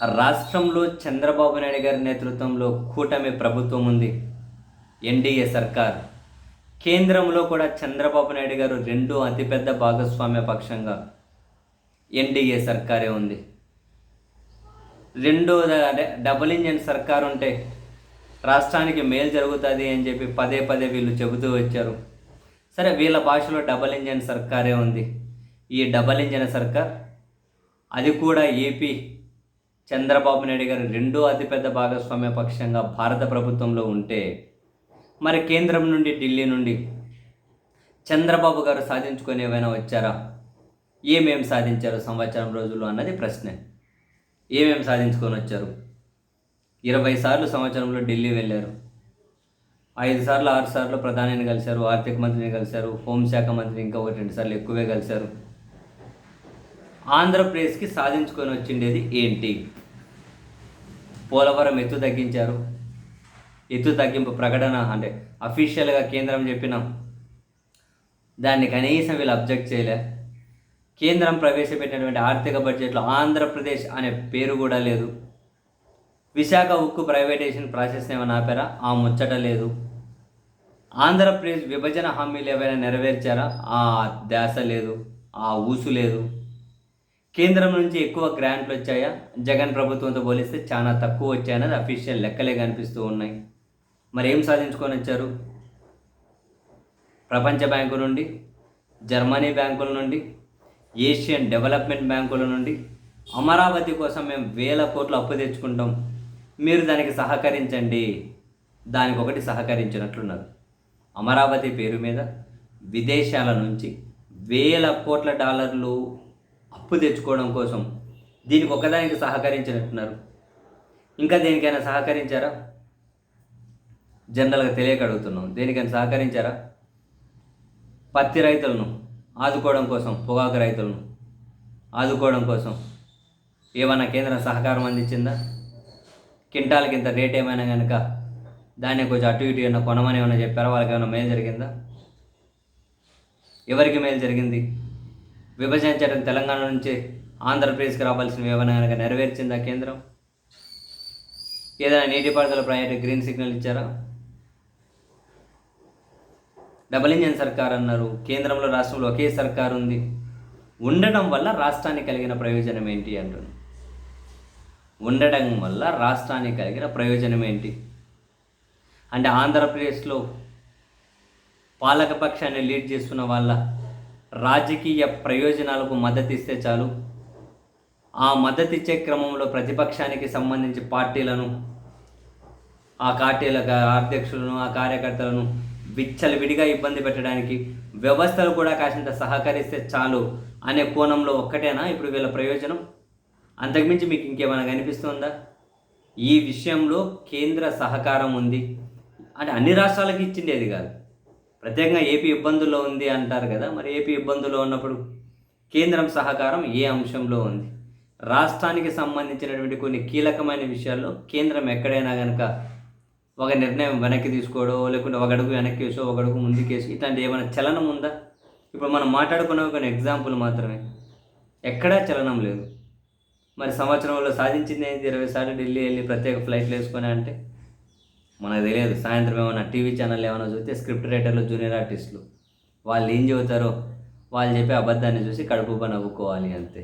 రాష్ట్రంలో చంద్రబాబు నాయుడు గారి నేతృత్వంలో కూటమి ప్రభుత్వం ఉంది. ఎన్డీఏ సర్కార్. కేంద్రంలో కూడా చంద్రబాబు నాయుడు గారు రెండు అతిపెద్ద భాగస్వామ్య పక్షంగా ఎన్డీఏ సర్కారే ఉంది. రెండో డబుల్ ఇంజన్ సర్కార్ ఉంటే రాష్ట్రానికి మేలు జరుగుతుంది అని చెప్పి పదే పదే వీళ్ళు చెబుతూ వచ్చారు. సరే వీళ్ళ భాషలో డబల్ ఇంజన్ సర్కారే ఉంది. ఈ డబల్ ఇంజన్ సర్కార్ అది కూడా ఏపీ చంద్రబాబు నాయుడు గారు రెండో అతిపెద్ద భాగస్వామ్య పక్షంగా భారత ప్రభుత్వంలో ఉంటే మరి కేంద్రం నుండి ఢిల్లీ నుండి చంద్రబాబు గారు సాధించుకొని ఏమైనా వచ్చారా? ఏమేమి సాధించారు సంవత్సరం రోజులు అన్నది ప్రశ్నే. ఏమేమి సాధించుకొని వచ్చారు? ఇరవై సార్లు సంవత్సరంలో ఢిల్లీ వెళ్ళారు. ఐదు సార్లు ఆరు సార్లు ప్రధానిని కలిశారు ఆర్థిక మంత్రిని కలిశారు హోంశాఖ మంత్రిని ఇంకా ఒకటి రెండు సార్లు ఎక్కువే కలిశారు. ఆంధ్రప్రదేశ్కి సాధించుకొని వచ్చిండేది ఏంటి? పోలవరం ఎత్తు తగ్గించారు. ఎత్తు తగ్గింపు ప్రకటన అంటే అఫీషియల్గా కేంద్రం చెప్పిన దాన్ని కనీసం వీళ్ళు అబ్జెక్ట్ చేయలే. కేంద్రం ప్రవేశపెట్టినటువంటి ఆర్థిక బడ్జెట్లో ఆంధ్రప్రదేశ్ అనే పేరు కూడా లేదు. విశాఖ ఉక్కు ప్రైవేటైజేషన్ ప్రాసెస్ ఏమైనా ఆపారా? ఆ ముచ్చట లేదు. ఆంధ్రప్రదేశ్ విభజన హామీలు ఏవైనా నెరవేర్చారా? ఆ ధ్యాస లేదు. ఆ ఊసు లేదు. కేంద్రం నుంచి ఎక్కువ గ్రాంట్లు వచ్చాయా? జగన్ ప్రభుత్వంతో పోలిస్తే చాలా తక్కువ వచ్చాయన్నది అఫీషియల్ లెక్కలే కనిపిస్తూ ఉన్నాయి. మరి ఏం సాధించుకొని వచ్చారు? ప్రపంచ బ్యాంకు నుండి జర్మనీ బ్యాంకుల నుండి ఏషియన్ డెవలప్మెంట్ బ్యాంకుల నుండి అమరావతి కోసం మేము వేల కోట్లు అప్పు తెచ్చుకుంటాం. మీరు దానికి సహకరించండి. దానికి ఒకటి సహకరించినట్లున్నారు. అమరావతి పేరు మీద విదేశాల నుంచి వేల కోట్ల డాలర్లు అప్పు తెచ్చుకోవడం కోసం. దీనికి ఒకదానికి సహకరించినట్టున్నారు. ఇంకా దేనికైనా సహకరించారా? జనరల్గా తెలియక అడుగుతున్నాం. దేనికైనా సహకరించారా? పత్తి రైతులను ఆదుకోవడం కోసం పొగాకు రైతులను ఆదుకోవడం కోసం ఏమైనా కేంద్రం సహకారం అందించిందా? కింటాలకి ఇంత రేట్ ఏమైనా కనుక దాన్ని కొంచెం అటు ఇటు ఏమైనా కొనమని ఏమైనా చెప్పారా? వాళ్ళకి ఏమైనా మేలు జరిగిందా? ఎవరికి మేలు జరిగింది? విభజన చట్టం తెలంగాణ నుంచి ఆంధ్రప్రదేశ్కి రావాల్సిన వివరణగా నెరవేర్చిందా కేంద్రం? ఏదైనా నీటిపారుదల ప్రాజెక్టు గ్రీన్ సిగ్నల్ ఇచ్చారా? డబల్ ఇంజన్ సర్కార్ అన్నారు. కేంద్రంలో రాష్ట్రంలో ఒకే సర్కార్ ఉంది. ఉండడం వల్ల రాష్ట్రానికి కలిగిన ప్రయోజనం ఏంటి అంటున్నాను ఉండడం వల్ల రాష్ట్రానికి కలిగిన ప్రయోజనం ఏంటి? అంటే ఆంధ్రప్రదేశ్లో పాలకపక్షాన్ని లీడ్ చేస్తున్న వాళ్ళ రాజకీయ ప్రయోజనాలకు మద్దతు ఇస్తే చాలు. ఆ మద్దతు ఇచ్చే క్రమంలో ప్రతిపక్షానికి సంబంధించి పార్టీలను ఆ పార్టీల అధ్యక్షులను ఆ కార్యకర్తలను విచ్చలవిడిగా ఇబ్బంది పెట్టడానికి వ్యవస్థలు కూడా కాసింత సహకరిస్తే చాలు అనే కోణంలో ఒక్కటేనా ఇప్పుడు వీళ్ళ ప్రయోజనం? అంతకుమించి మీకు ఇంకేమైనా కనిపిస్తుందా? ఈ విషయంలో కేంద్ర సహకారం ఉంది. అంటే అన్ని రాష్ట్రాలకి ఇచ్చిండేది కాదు. ప్రత్యేకంగా ఏపీ ఇబ్బందుల్లో ఉంది అంటారు కదా మరి ఏపీ ఇబ్బందుల్లో ఉన్నప్పుడు కేంద్రం సహకారం ఏ అంశంలో ఉంది? రాష్ట్రానికి సంబంధించినటువంటి కొన్ని కీలకమైన విషయాల్లో కేంద్రం ఎక్కడైనా కనుక ఒక నిర్ణయం వెనక్కి తీసుకోవడో లేకుంటే ఒక అడుగు వెనక్కి వేసో ఒక అడుగు ముందుకేసి ఇట్లాంటి ఏమైనా చలనం ఉందా? ఇప్పుడు మనం మాట్లాడుకున్న కొన్ని ఎగ్జాంపుల్ మాత్రమే. ఎక్కడా చలనం లేదు. మరి సంవత్సరంలో సాధించింది ఏంటి ఇరవై సార్లు ఢిల్లీ వెళ్ళి ప్రత్యేక ఫ్లైట్లు వేసుకొని అంటే మనకు తెలియదు. సాయంత్రం ఏమైనా టీవీ ఛానల్ ఏమైనా చూస్తే స్క్రిప్ట్ రైటర్లు జూనియర్ ఆర్టిస్టులు వాళ్ళు ఏం చెబుతారో వాళ్ళు చెప్పే అబద్ధాన్ని చూసి కడుపు పని నవ్వుకోవాలి అంతే.